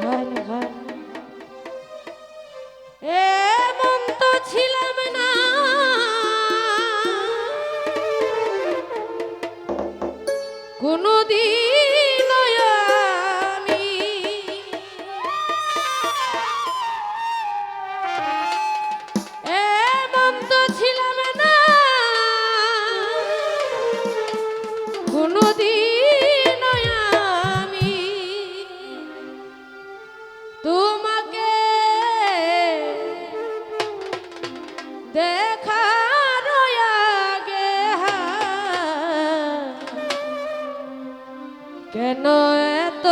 ঘন ঘন হ্যাঁ। কেন এত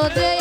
otro.